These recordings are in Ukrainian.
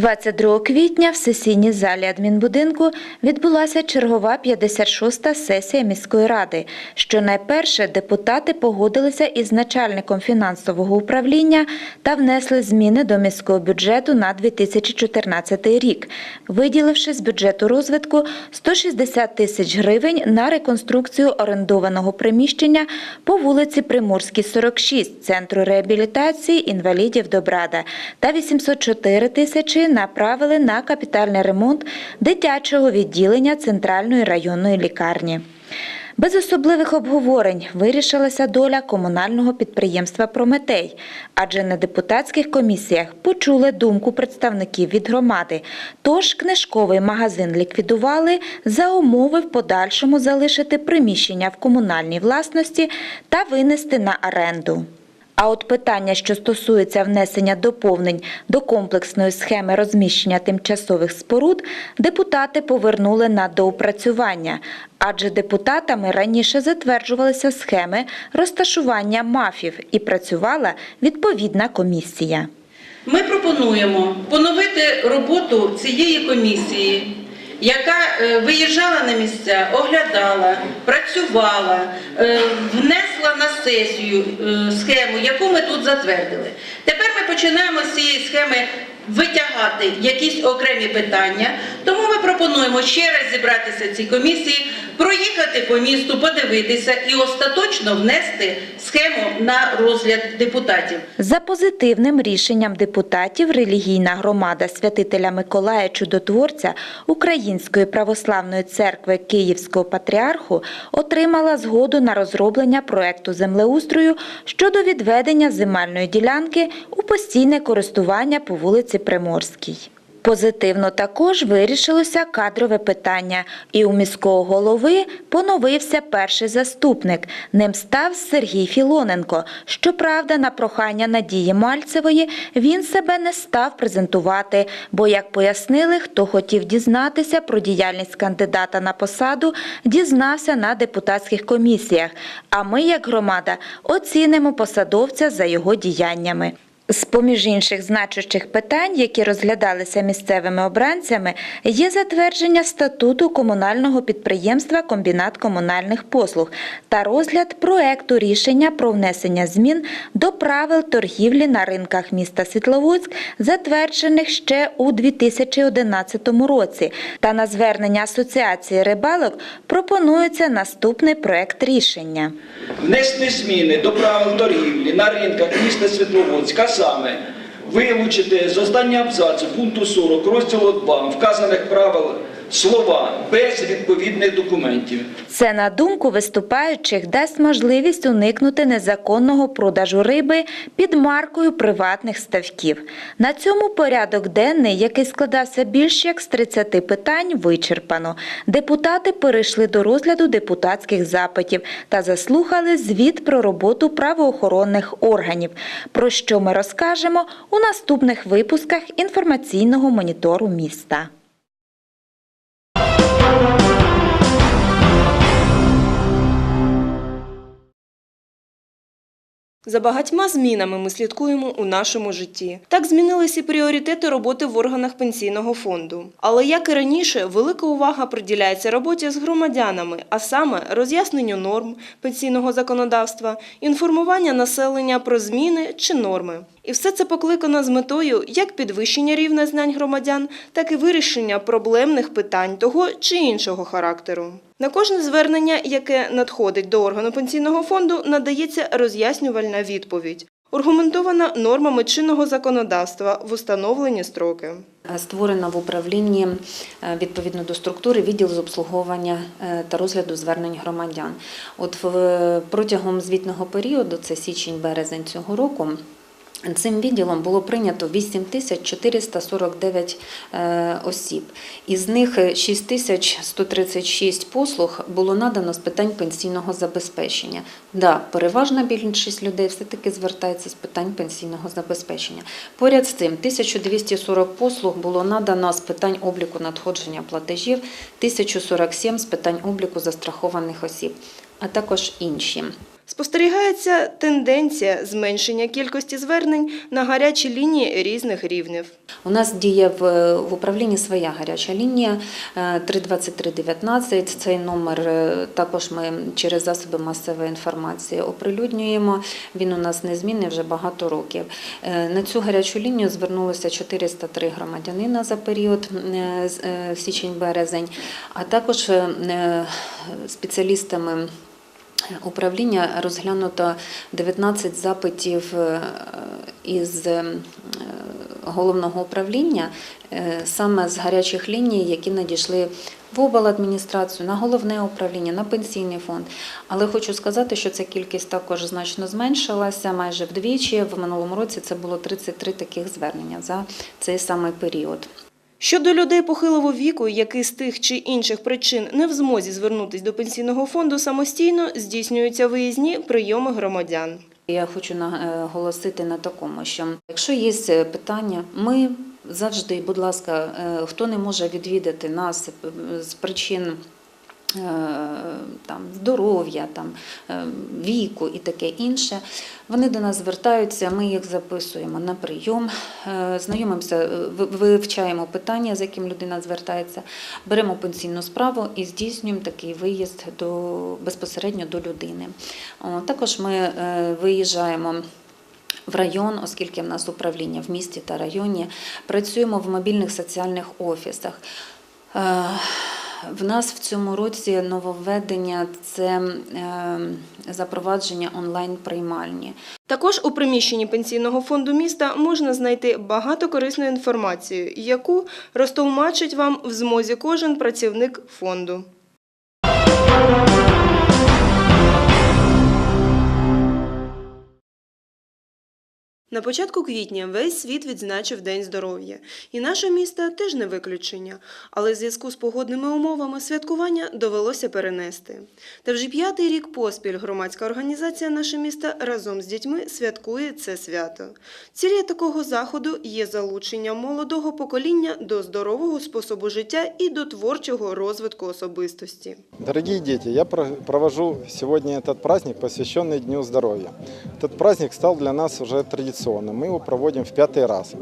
22 квітня в сесійній залі адмінбудинку відбулася чергова 56-та сесія міської ради. Що найперше депутати погодилися із начальником фінансового управління та внесли зміни до міського бюджету на 2014 рік, виділивши з бюджету розвитку 160 тисяч гривень на реконструкцію орендованого приміщення по вулиці Приморській, 46, центру реабілітації інвалідів Добрада та 804 тисячі направили на капітальний ремонт дитячого відділення Центральної районної лікарні. Без особливих обговорень вирішилася доля комунального підприємства Прометей, адже на депутатських комісіях почули думку представників від громади. Тож книжковий магазин ліквідували за умови в подальшому залишити приміщення в комунальній власності та винести на оренду. А от питання, що стосується внесення доповнень до комплексної схеми розміщення тимчасових споруд, депутати повернули на доопрацювання, адже депутатами раніше затверджувалися схеми розташування мафів і працювала відповідна комісія. Ми пропонуємо поновити роботу цієї комісії, яка е, виїжджала на місця, оглядала, працювала, е, внесла на сесію е, схему, яку ми тут затвердили. Тепер ми починаємо з цієї схеми витягати якісь окремі питання. Тому ми пропонуємо ще раз зібратися цій комісії, проїхати по місту, подивитися і остаточно внести схему на розгляд депутатів. За позитивним рішенням депутатів релігійна громада святителя Миколая Чудотворця Української православної церкви Київського патріарху отримала згоду на розроблення проекту землеустрою щодо відведення земельної ділянки у постійне користування по вулиці Приморській. Позитивно також вирішилося кадрове питання, і у міського голови поновився перший заступник. Ним став Сергій Філоненко. Щоправда, на прохання Надії Мальцевої він себе не став презентувати, бо, як пояснили, хто хотів дізнатися про діяльність кандидата на посаду, дізнався на депутатських комісіях. А ми, як громада, оцінимо посадовця за його діяннями. З поміж інших значущих питань, які розглядалися місцевими обранцями, є затвердження статуту комунального підприємства Комбінат комунальних послуг та розгляд проекту рішення про внесення змін до правил торгівлі на ринках міста Світловодськ, затверджених ще у 2011 році. Та на звернення Асоціації рибалок пропонується наступний проект рішення. внести зміни до правил торгівлі на ринках міста Світловодська, саме. Вилучити з останнього абзацу пункту 40 розділу 2 вказаних правил слова без відповідних документів. Це, на думку виступаючих, дасть можливість уникнути незаконного продажу риби під маркою приватних ставків. На цьому порядок денний, який складався більш як з 30 питань, вичерпано. Депутати перейшли до розгляду депутатських запитів та заслухали звіт про роботу правоохоронних органів, про що ми розкажемо у наступних випусках інформаційного монітору міста. За багатьма змінами ми слідкуємо у нашому житті. Так змінилися пріоритети роботи в органах пенсійного фонду. Але як і раніше, велика увага приділяється роботі з громадянами, а саме роз'ясненню норм пенсійного законодавства, інформування населення про зміни чи норми. І все це покликано з метою як підвищення рівня знань громадян, так і вирішення проблемних питань того чи іншого характеру. На кожне звернення, яке надходить до органу пенсійного фонду, надається роз'яснювальна відповідь, аргументована нормами чинного законодавства в установлені строки. Створено в управлінні е, відповідно до структури відділ з обслуговування е, та розгляду звернень громадян. От протягом звітного періоду, це січень-березень цього року. Цим відділом було прийнято 8449 е, осіб. Із них 6136 послуг було надано з питань пенсійного забезпечення. Да, переважна більшість людей все-таки звертається з питань пенсійного забезпечення. Поряд з цим 1240 послуг було надано з питань обліку надходження платежів, 1047 з питань обліку застрахованих осіб, а також інші. Спостерігається тенденція зменшення кількості звернень на гарячі лінії різних рівнів. У нас діє в, управлінні своя гаряча лінія е, 32319. Цей номер е, також ми через засоби масової інформації оприлюднюємо. Він у нас незмінний вже багато років. Е, На цю гарячу лінію звернулося 403 громадянина за період е, е, січень-березень, а також е, е, спеціалістами. Управління розглянуто 19 запитів е, із е, головного управління е, саме з гарячих ліній, які надійшли в обладміністрацію, на головне управління, на пенсійний фонд. Але хочу сказати, що ця кількість також значно зменшилася, майже вдвічі. В минулому році це було 33 таких звернення за цей самий період. Щодо людей похилого віку, які з тих чи інших причин не в змозі звернутися до пенсійного фонду самостійно, здійснюються виїзні прийоми громадян. Я хочу наголосити на такому, що якщо є е, питання, ми завжди, будь ласка, е, хто не може відвідати нас е, з причин. Е, Там здоров'я, там е, віку і таке інше. Вони до нас звертаються, ми їх записуємо на прийом, е, знайомимося, вивчаємо питання, з яким людина звертається, беремо пенсійну справу і здійснюємо такий виїзд до безпосередньо до людини. Також ми виїжджаємо. В район, оскільки в нас управління в місті та районі, працюємо в мобільних соціальних офісах. В нас в цьому році нововведення це е, запровадження онлайн-приймальні. Також у приміщенні пенсійного фонду міста можна знайти багато корисної інформації, яку розтовмачить вам в змозі кожен працівник фонду. На початку квітня весь світ відзначив День здоров'я, і наше місто теж не виключення. Але в зв'язку з погодними умовами святкування довелося перенести. Та вже п'ятий рік поспіль громадська організація «Наше місто» разом з дітьми святкує це свято. Цілі такого заходу є залучення молодого покоління до здорового способу життя і до творчого розвитку особистості. Дорогие дети, я про- провожу сегодня этот праздник, посвященный Дню здоровья. Этот праздник стал для нас уже традиционным. Мы его проводим в пятый раз.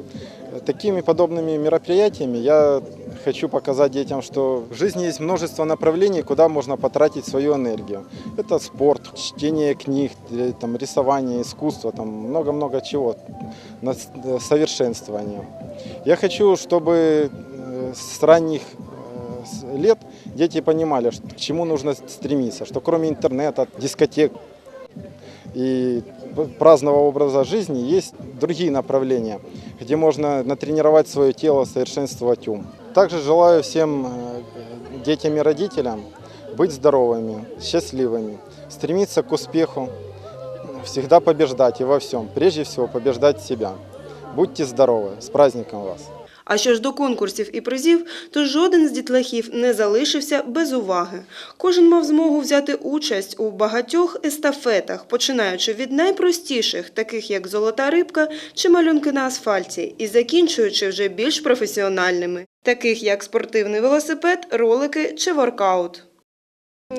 Такими подобными мероприятиями я хочу показать детям, что в жизни есть множество направлений, куда можно потратить свою энергию. Это спорт, чтение книг, там, рисование, искусство, там много-много чего, э, совершенствование. Я хочу, чтобы э, с ранних э, лет дети понимали, к чему нужно стремиться, что кроме интернета, дискотек и праздного образа жизни есть другие направления, где можно натренировать свое тело, совершенствовать ум. Также желаю всем э, детям и родителям быть здоровыми, счастливыми, стремиться к успеху, всегда побеждать и во всем. Прежде всего побеждать себя. Будьте здоровы. С праздником вас! А що ж до конкурсів і призів, то жоден з дітлахів не залишився без уваги. Кожен мав змогу взяти участь у багатьох естафетах, починаючи від найпростіших, таких як золота рибка чи малюнки на асфальті, і закінчуючи вже більш професіональними, таких як спортивний велосипед, ролики чи воркаут.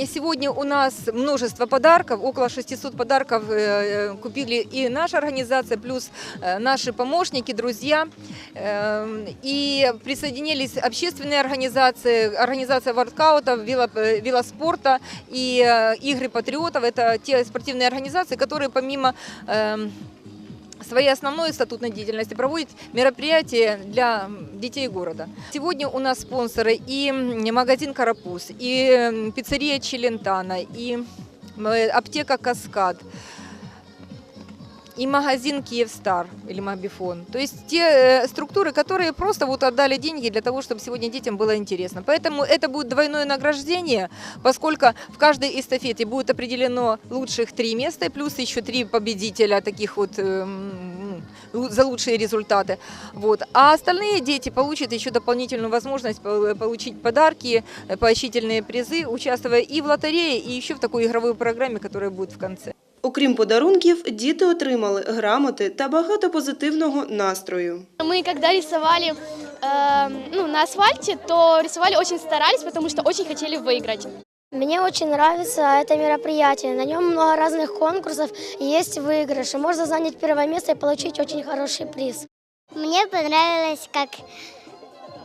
Сегодня у нас множество подарков, около 600 подарков э, э, купили и наша организация, плюс э, наши помощники, друзья. Эм, И присоединились общественные организации, организация воркаутов, вело- э, велоспорта и э, игры патриотов. Это те спортивные организации, которые помимо эм, своей основной статутной деятельности проводит мероприятия для детей города. Сегодня у нас спонсоры и магазин «Карапуз», и пиццерия «Челентана», и э, аптека «Каскад», и магазин «Киевстар» или «Мобифон». То есть те э, структуры, которые просто вот отдали деньги для того, чтобы сегодня детям было интересно. Поэтому это будет двойное награждение, поскольку в каждой эстафете будет определено лучших три места, плюс еще три победителя таких вот лу- за лучшие результаты. Вот. А остальные дети получат еще дополнительную возможность пол- получить подарки, э, поощрительные призы, участвуя и в лотерее, и еще в такой игровой программе, которая будет в конце. Окрім подарунків, діти отримали грамоти та багато позитивного настрою. Мы когда рисовали э, ну, на асфальте, то рисовали очень старались, потому что очень хотели выиграть. Мне очень нравится это мероприятие. На нем много разных конкурсов и есть выигрыши. Можно занять первое место и получить очень хороший приз. Мне понравилось, как,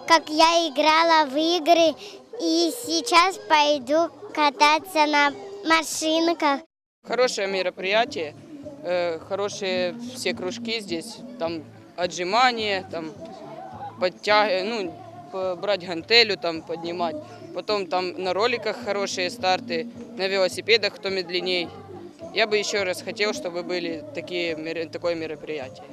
как я играла в игры, и сейчас пойду кататься на машинках. Хорошее мероприятие, э, хорошие все кружки здесь, там отжимания, там подтяги, ну, по- брать гантелю, там поднимать. Потом там на роликах хорошие старты, на велосипедах кто медленней. Я бы еще раз хотел, чтобы были такие, мере- такое мероприятие.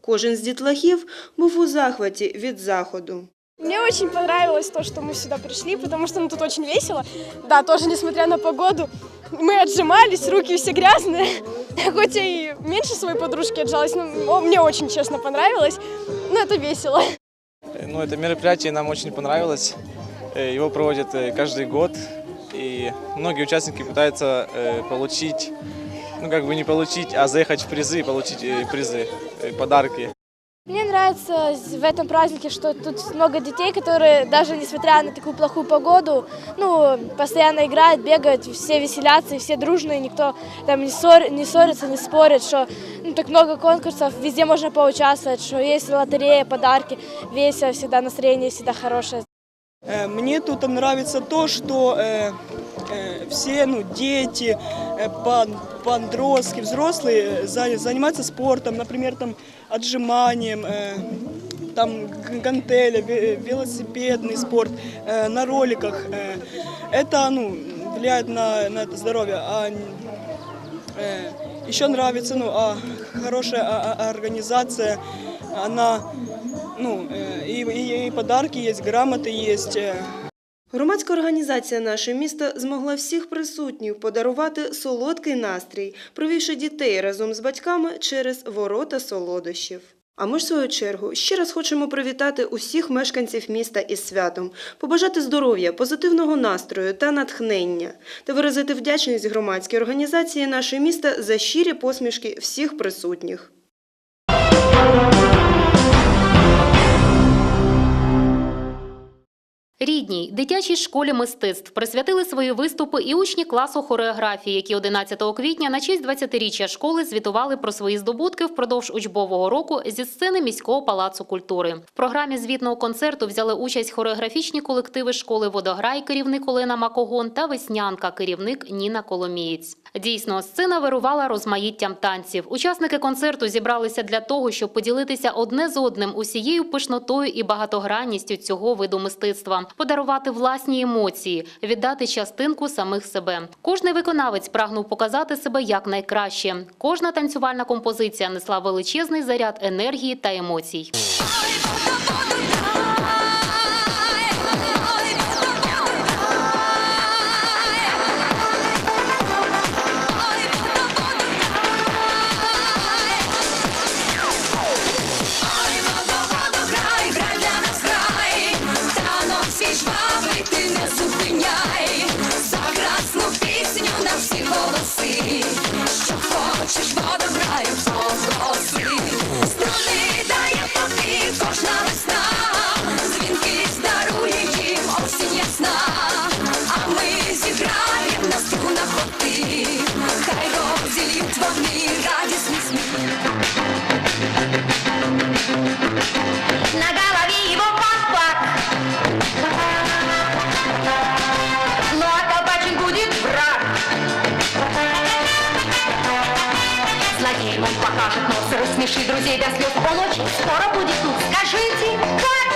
Кожен з дітлахів був у захваті від заходу. Мне очень понравилось то, что мы сюда пришли, потому что ну, тут очень весело. Да, тоже несмотря на погоду. Мы отжимались, руки все грязные. Хоть я и меньше своей подружки отжалась, но мне очень честно понравилось. Но это весело. Ну, это мероприятие нам очень понравилось. Э, Его проводят э, каждый год. И многие участники пытаются э, получить, ну как бы не получить, а заехать в призы получить призы, подарки. Мне нравится в этом празднике, что тут много детей, которые даже несмотря на такую плохую погоду, ну, постоянно играют, бегают, все веселятся, и все дружные, никто там не, ссор, не ссорится, не спорит, что ну, так много конкурсов, везде можно поучаствовать, что есть лотерея, подарки, весело всегда, настроение всегда хорошее. Э, Мне тут нравится то, что э, э, все ну, дети, э, подростки, взрослые за- занимаются спортом, например, там отжиманием, э, там г- гантеля, ве- велосипедный спорт, э, на роликах. э. Это ну, влияет на, на это здоровье. А, э, еще нравится ну, а, хорошая а- а- организация, она ну, э, и, и- и подарки есть, грамоты есть. э. Громадська організація Наше місто змогла всіх присутніх подарувати солодкий настрій, провівши дітей разом з батьками через ворота солодощів. А ми ж, в свою чергу, ще раз хочемо привітати усіх мешканців міста із святом, побажати здоров'я, позитивного настрою та натхнення та виразити вдячність громадській організації Наше місто за щирі посмішки всіх присутніх. Рідній дитячій школі мистецтв присвятили свої виступи і учні класу хореографії, які 11 квітня на честь 20-річчя школи звітували про свої здобутки впродовж учбового року зі сцени міського палацу культури. В програмі звітного концерту взяли участь хореографічні колективи школи Водограй, керівник Олена Макогон та Веснянка, керівник Ніна Коломієць. Дійсно, сцена вирувала розмаїттям танців. Учасники концерту зібралися для того, щоб поділитися одне з одним усією пишнотою і багатогранністю цього виду мистецтва, подарувати власні емоції, віддати частинку самих себе. Кожний виконавець прагнув показати себе як найкраще. Кожна танцювальна композиція несла величезний заряд енергії та емоцій. Покажет нос рассмеши друзей до слез. Он очень скоро будет тут. Скажите, как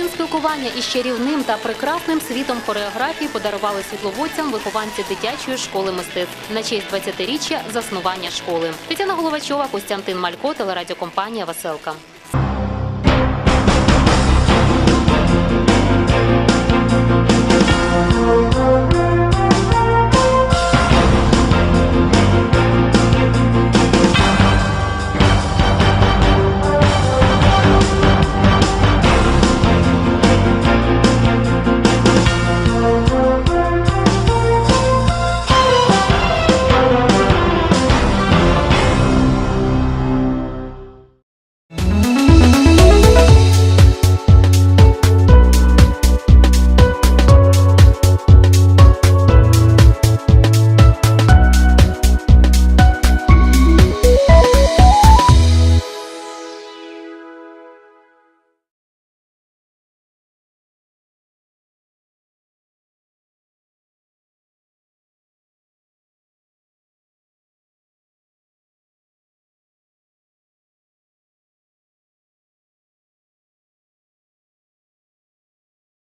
годин спілкування із чарівним та прекрасним світом хореографії подарували світловодцям вихованці дитячої школи мистецтв на честь 20-річчя заснування школи. Тетяна Головачова, Костянтин Малько, телерадіокомпанія Веселка.